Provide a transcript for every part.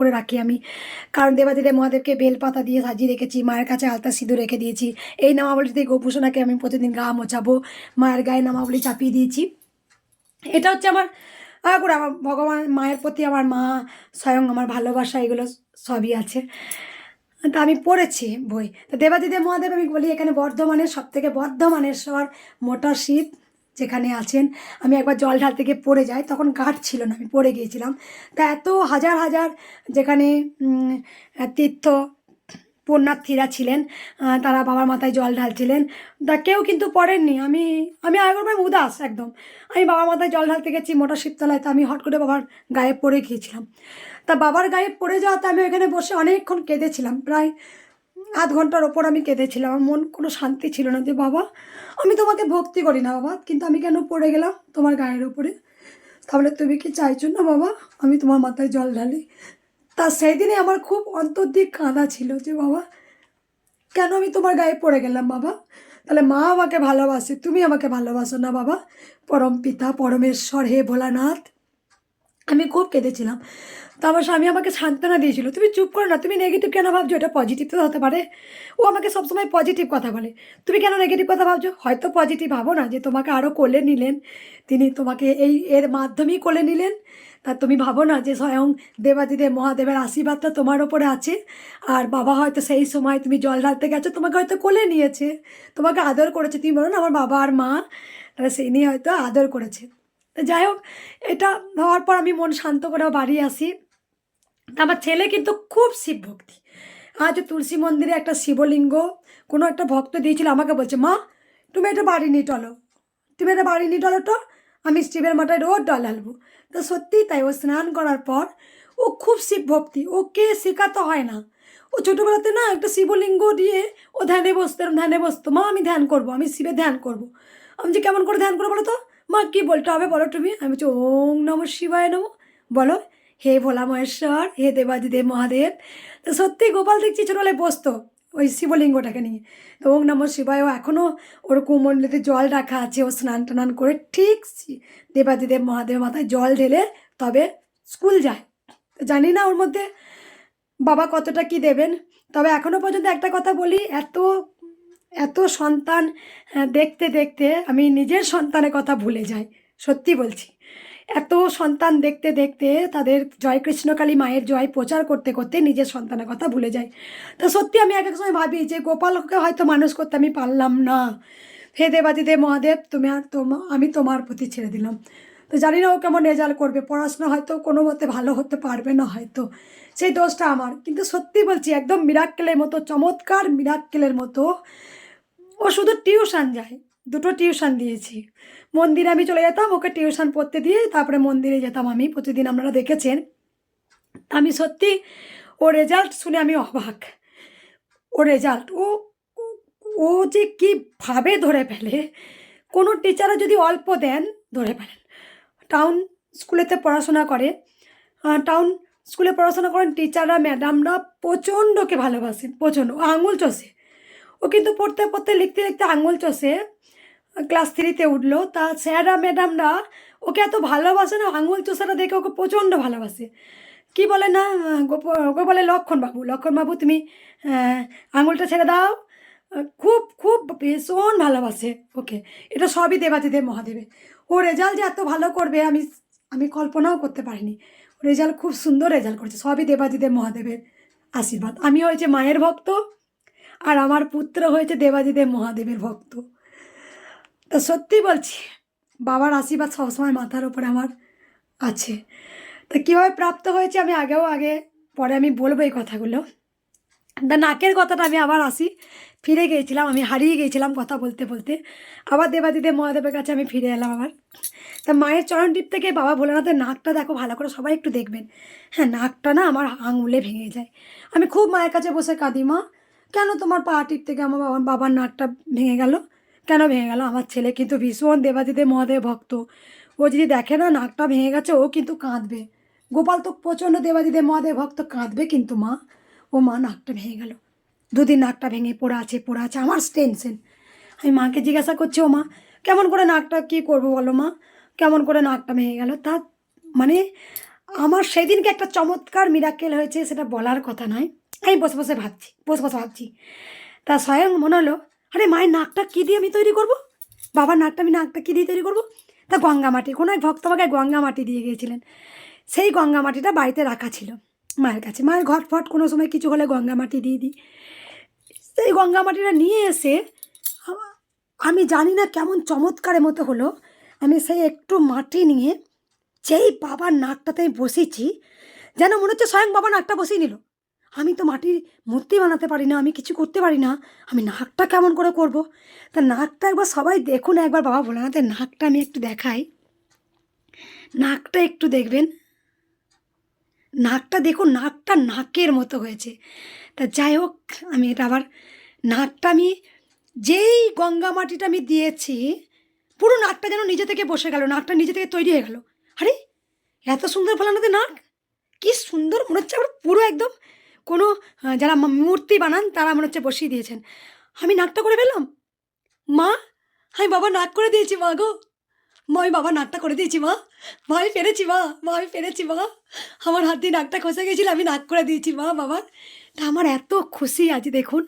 করে রাখি আমি। কারণ দেবাদিদেব মহাদেবকে বেলপাতা দিয়ে সাজিয়ে রেখেছি, মায়ের কাছে আলতা সিঁদুর রেখে দিয়েছি। এই নামাবলিতে গোপুষণাকে আমি প্রতিদিন গা মোছাবো। মায়ের গায়ে নামাবলি চাপিয়ে দিয়েছি। এটা হচ্ছে আমার করে আমার ভগবান, মায়ের প্রতি আমার মা, স্বয়ং আমার ভালোবাসা, এগুলো সবই আছে। তা আমি পড়েছি বই। তো দেবাদিদেব মহাদেব আমি বলি এখানে বর্ধমানের সব থেকে বর্ধমানেশ্বর মোটা শীত। যেখানে আছেন, আমি একবার জল ঢাল থেকে পড়ে যাই, তখন গাঢ় ছিল না, আমি পড়ে গিয়েছিলাম। তা এত হাজার হাজার যেখানে তীর্থ পুণ্যার্থীরা ছিলেন তারা বাবার মাথায় জল ঢালছিলেন, তা কেউ কিন্তু পড়েননি। আমি আমি আগরবার উদাস একদম। আমি বাবার মাথায় জল ঢালতে গেছি মোটা শীততলায় তো আমি হট করে বাবার গায়ে পড়ে গিয়েছিলাম। তা বাবার গায়ে পড়ে যাওয়াতে আমি ওখানে বসে অনেকক্ষণ কেঁদেছিলাম। প্রায় আধ ঘণ্টার ওপর আমি কেঁদেছিলাম। আমার মন কোনো শান্তি ছিল না যে, বাবা, আমি তোমাকে ভক্তি করি না, বাবা, কিন্তু আমি কেন পড়ে গেলাম তোমার গায়ের ওপরে তাহলে তুমি কি চাইছো না, বাবা, আমি তোমার মাথায় জল ঢালি? তা সেই দিনে আমার খুব অন্তর্দিক কাঁদা ছিল যে, বাবা, কেন আমি তোমার গায়ে পড়ে গেলাম, বাবা? তাহলে মা আমাকে ভালোবাসে, তুমি আমাকে ভালোবাসো না, বাবা। পরম পিতা, পরমেশ্বর, হে ভোলানাথ আমি খুব কেঁদেছিলাম। তো আমার স্বামী আমাকে সান্ত্বনা দিয়েছিল, তুমি চুপ করো না, তুমি নেগেটিভ কেন ভাবছ? এটা পজিটিভ তো হতে পারে। ও আমাকে সবসময় পজিটিভ কথা বলে। তুমি কেন নেগেটিভ কথা ভাবছ? হয়তো পজিটিভ ভাবো না যে তোমাকে আরও কোলে নিলেন, তিনি তোমাকে এই এর মাধ্যমেই কোলে নিলেন। তা তুমি ভাবো না যে স্বয়ং দেবাদিদেব, মহাদেবের আশীর্বাদটা তোমার ওপরে আছে। আর বাবা হয়তো সেই সময় তুমি জল ঢালতে গেছো, তোমাকে হয়তো কোলে নিয়েছে, তোমাকে আদর করেছে। তুমি বলো না, আমার বাবা আর মা, তারা সেই নিয়ে হয়তো আদর করেছে। যাই হোক, এটা হওয়ার পর আমি মন শান্ত করে বাড়ি আসি। আমার ছেলে কিন্তু খুব শিব ভক্তি। আজ তুলসী মন্দিরে একটা শিবলিঙ্গ কোনো একটা ভক্ত দিয়েছিল, আমাকে বলছে, মা, তুমি এটা বাড়ি নিয়ে টলো তুমি এটা বাড়ি নিয়ে টলো তো, আমি শিবের মাথায় রোজ ডল ঢালবো। তো সত্যিই তাই, ও স্নান করার পর ও খুব শিব ভক্তি, ওকে শেখাতে হয় না। ও ছোটোবেলাতে না একটা শিবলিঙ্গ দিয়ে ও ধ্যানে বসতো ধ্যানে বসতো, মা, আমি ধ্যান করব, আমি শিবের ধ্যান করব। আমি যে, কেমন করে ধ্যান করব বলো তো? মা, কী বলতে হবে বলো তুমি? আমি বলছি, ওং নম শিবায় নম। বলো, হে ভোলা মহেশ্বর, হে দেবাদিদেব মহাদেব। তো সত্যি গোপাল দেখছি ছোটোবেলায় বসতো ওই শিবলিঙ্গটাকে নিয়ে। তো ওং নম শিবায়, ও এখনও ওর কুমণ্ডলিতে জল রাখা আছে, ও স্নান টানান করে ঠিক দেবাদিদেব মহাদেব মাথায় জল ঢেলে তবে স্কুল যায়। জানি না ওর মধ্যে বাবা কতটা কি দেবেন, তবে এখনও পর্যন্ত একটা কথা বলি, এত এত সন্তান আহ, দেখতে দেখতে আমি নিজের সন্তানের কথা ভুলে যাই সত্যি বলছি। এত সন্তান দেখতে দেখতে তাদের জয় কৃষ্ণকালী মায়ের জয় প্রচার করতে করতে নিজের সন্তানের কথা ভুলে যাই। তো সত্যি আমি এক এক সময় ভাবি যে গোপালকে হয়তো মানুষ করতে আমি পারলাম না। হে দেবাদিদেব মহাদেব তুমি আর তোমা আমি তোমার প্রতি ছেড়ে দিলাম। তো জানি না ও কেমন রেজাল্ট করবে পড়াশোনা হয়তো কোনো মতে ভালো হতে পারবে না হয়তো। সেই দোষটা আমার। কিন্তু সত্যি বলছি একদম মিরাক্কেলের মতো চমৎকার মিরাক্কেলের মতো ও শুধু টিউশন যায়, দুটো টিউশন দিয়েছি। মন্দিরে আমি চলে যেতাম, ওকে টিউশন পড়তে দিয়ে তারপরে মন্দিরে যেতাম আমি, প্রতিদিন আপনারা দেখেছেন। আমি সত্যি, ও রেজাল্ট শুনে আমি অবাক। ও রেজাল্ট ও, ও- যে কীভাবে ধরে ফেলে। কোনো টিচাররা যদি অল্প দেন, ধরে ফেলেন। টাউন স্কুলেতে পড়াশোনা করে। টাউন স্কুলে পড়াশোনা করেন টিচাররা ম্যাডামরা প্রচণ্ডকে ভালোবাসেন প্রচণ্ড আঙুল চষে। ও কিন্তু পড়তে পড়তে লিখতে লিখতে আঙুল চষে ক্লাস থ্রিতে উঠল। তা স্যাররা, ম্যাডামরা ওকে এত ভালোবাসে না, আঙুল চষাটা দেখে ওকে প্রচণ্ড ভালোবাসে। কি বলে না গোপ- ওকে বলে লক্ষণবাবু লক্ষণবাবু তুমি আঙুলটা ছেড়ে দাও। খুব খুব ভীষণ ভালোবাসে ওকে। এটা সবই দেবাদিদেব মহাদেবে ও রেজাল্ট যে এত ভালো করবে আমি আমি কল্পনাও করতে পারিনি। রেজাল্ট খুব সুন্দর রেজাল্ট করেছে। সবই দেবাদিদেব মহাদেবের আশীর্বাদ। আমি হয়েছে মায়ের ভক্ত আর আমার পুত্র হয়েছে দেবাদিদেব মহাদেবের ভক্ত। তা সত্যি বলছি, বাবার আশীর্বাদ সবসময় মাথার ওপরে আমার আছে। তা কীভাবে প্রাপ্ত হয়েছে আমি আগেও আগে, পরে আমি বলব এই কথাগুলো। তা নাকের কথাটা আমি আবার আসি, ফিরে গিয়েছিলাম, আমি হারিয়ে গিয়েছিলাম কথা বলতে বলতে। আবার দেবাদিদেব মহাদেবের কাছে আমি ফিরে এলাম আবার। তা মায়ের চরণ টিপ থেকে বাবা ভোলেনাথের নাকটা দেখো, ভালো করে সবাই একটু দেখবেন। হ্যাঁ নাকটা না আমার আঙুলে ভেঙে যায়। আমি খুব মায়ের কাছে বসে কাঁদি মা। কেন তোমার পা থেকে আমার বাবার বাবার নাকটা ভেঙে গেল? কেন ভেঙে গেল? আমার ছেলে কিন্তু ভীষণ দেবাদিদেব মহাদেব ভক্ত। ও যদি দেখে না নাকটা ভেঙে গেছে, ও কিন্তু কাঁদবে। গোপাল তো প্রচণ্ড দেবাদিদেব মহাদেব ভক্ত, কাঁদবে কিন্তু মা। ও মা, নাকটা ভেঙে গেল। দুদিন নাকটা ভেঙে পড়ে আছে পড়ে আছে। আমার টেনশন। আমি মাকে জিজ্ঞাসা করছি, ও মা, কেমন করে নাকটা কী করব বলো মা? কেমন করে নাকটা ভেঙে গেল? তা মানে আমার সেদিনকে একটা চমৎকার মিরাকেল হয়েছে, সেটা বলার কথা নয়। আমি বসে বসে ভাবছি, বসে বসে ভাবছি। তা স্বয়ং মনে হলো, আরে মায়ের নাকটা কী দিয়ে আমি তৈরি করব? বাবার নাকটা আমি নাকটা কী দিয়ে তৈরি করব? তা গঙ্গা মাটি, কোনো এক ভক্ত আমাকে গঙ্গা মাটি দিয়ে গিয়েছিলেন। সেই গঙ্গা মাটিটা বাড়িতে রাখা ছিল মায়ের কাছে। মায়ের ঘট ফট কোনো সময় কিছু হলে গঙ্গা মাটি দিয়ে দিই। সেই গঙ্গা মাটিটা নিয়ে এসে আমি জানি না কেমন চমৎকারের মতো হলো। আমি সেই একটু মাটি নিয়ে যেই বাবার নাকটাতে বসেছি, যেন মনে হচ্ছে স্বয়ং বাবা নাকটা বসিয়ে নিল। আমি তো মাটির মূর্তি বানাতে পারি না, আমি কিছু করতে পারি না। আমি নাকটা কেমন করে করব? তা নাকটা একবার সবাই দেখুন একবার, বাবা না নাকটা আমি একটু দেখাই। নাকটা একটু দেখবেন। নাকটা দেখুন, নাকটা নাকের মতো হয়েছে। তা যাই হোক, আমি এটা আবার, নাকটা আমি যেই গঙ্গা মাটিটা আমি দিয়েছি, পুরো নাকটা যেন নিজে থেকে বসে গেল, নাকটা নিজে থেকে তৈরি হয়ে গেল। আরে, এত সুন্দর ফলানোতে নাক! কি সুন্দর, মনে হচ্ছে আবার পুরো একদম কোনো যারা মূর্তি বানান, তারা মনে হচ্ছে বসিয়ে দিয়েছেন। আমি নাকটা করে ফেললাম? মা, আমি বাবা নাক করে দিয়েছি, মা গো। মা, আমি বাবা নাকটা করে দিয়েছি, মা। মা, আমি পেরেছি, মা। মা, আমি পেরেছি, মা। আমার হাত দিয়ে নাকটা খসে গেছিল, আমি নাক করে দিয়েছি, মা বাবার তা আমার এত খুশি আজ, দেখুন।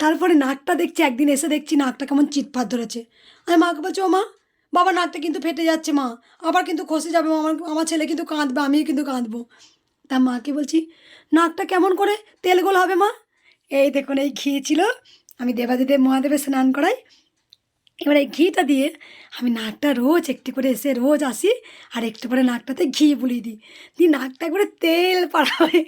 তারপরে নাকটা দেখছি, একদিন এসে দেখছি নাকটা কেমন চিৎপাত ধরেছে। আমি মাকে বলছি, ও মা, বাবা নাকটা কিন্তু ফেটে যাচ্ছে, মা। আবার কিন্তু খসে যাবে আমার আমার ছেলে কিন্তু কাঁদবে, আমিও কিন্তু কাঁদবো। তা মাকে বলছি, নাকটা কেমন করে? তেল গোল হবে মা? এই দেখুন, এই ঘি ছিল। আমি দেবাদিদেব মহাদেবের স্নান করাই। এবার এই ঘিটা দিয়ে আমি নাকটা রোজ একটু করে এসে রোজ আসি আর একটু করে নাকটাতে ঘি বুলিয়ে দিই। দিয়ে নাকটা একবারে তেল পাড়া হয়ে